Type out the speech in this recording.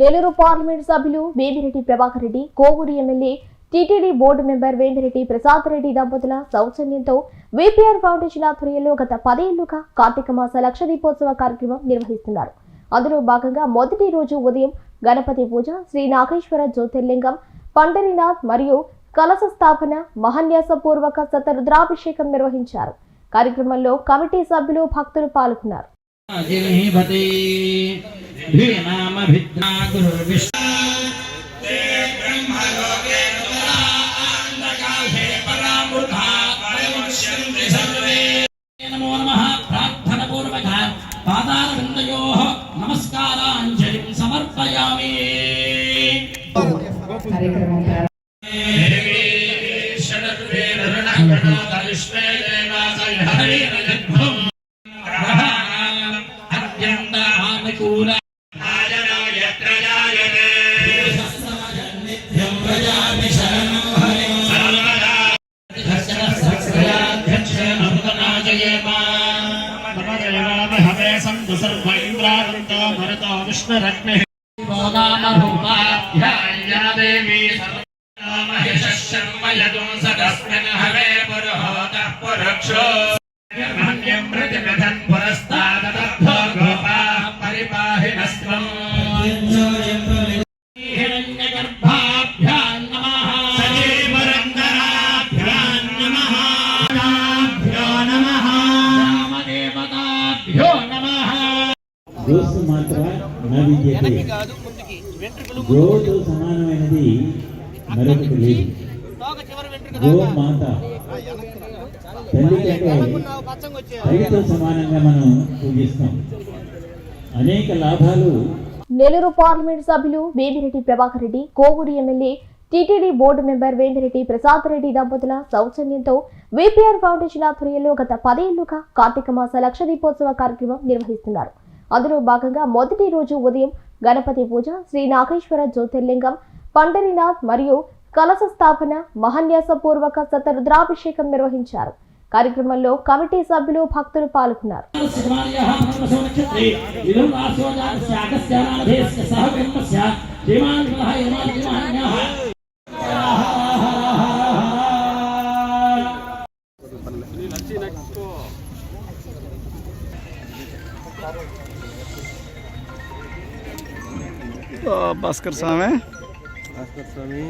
Nellore parliament సభ్యులు Vemireddy Prabhakar Reddy Kovur MLA TTD board member Vemireddy Prasad Reddy దంపతుల సౌజన్యంతో VPR foundation ఆధ్వర్యంలో గత పదేళ్ళుగా కార్తీక మాస లక్ష దీపోత్సవ కార్యక్రమం నిర్వహిస్తున్నారు. అందులో భాగంగా మొదటి రోజు ఉదయం గణపతి పూజ శ్రీ నాగేశ్వర జ్యోతిర్లింగం పండరీనాథ్ మరియు కలశ స్థాపన మహాన్యాసపూర్వక శతరుద్రాభిషేకం నిర్వహించారు. కార్యక్రమంలో కమిటీ సభ్యులు భక్తులు పాల్గొన్నారు. జిహీపతి భీనామభిజ్ఞా గురుర్విష్ణు నమో నమః ప్రార్థనపూర్వక పాదారవిందయోః నమస్కారాంజలిం సమర్పయామి కార్యక్రమం ప్రారంభ అత్యంతానుకూల విష్ణురగ్ని దేవి శర్మయదు సదస్మిన్ హవే పురుహోతః పురుక్షో నిర్మణ్యం దోస్తు మాత్ర నా విద్యతే గోతో సమానమైనది మరొకటి లేదు. గో మాత. తల్లి కంటే తల్లితో సమానంగా మనం పూజిస్తాం. అనేక లాభాలు. నెల్లూరు పార్లమెంట్ సభ్యులు Vemireddy Prabhakar Reddy Kovur MLA TTD board member Vemireddy Prasad Reddy దంపతుల సౌజన్యంతో విపిఆర్ ఫౌండేషన్ ఆధ్వర్యంలో గత పదేళ్ళుగా కార్తీక మాస లక్ష దీపోత్సవ కార్యక్రమం నిర్వహిస్తున్నారు. అందులో భాగంగా మొదటి రోజు ఉదయం గణపతి పూజ శ్రీ నాగేశ్వర జ్యోతిర్లింగం పండరినాథ్ మరియు కలశ స్థాపన మహాన్యాసపూర్వక శతరుద్రాభిషేకం నిర్వహించారు కార్యక్రమంలో కమిటీ సభ్యులు భక్తులు పాల్గొన్నారు Thank you. Bhaskar Swami Bhaskar Swami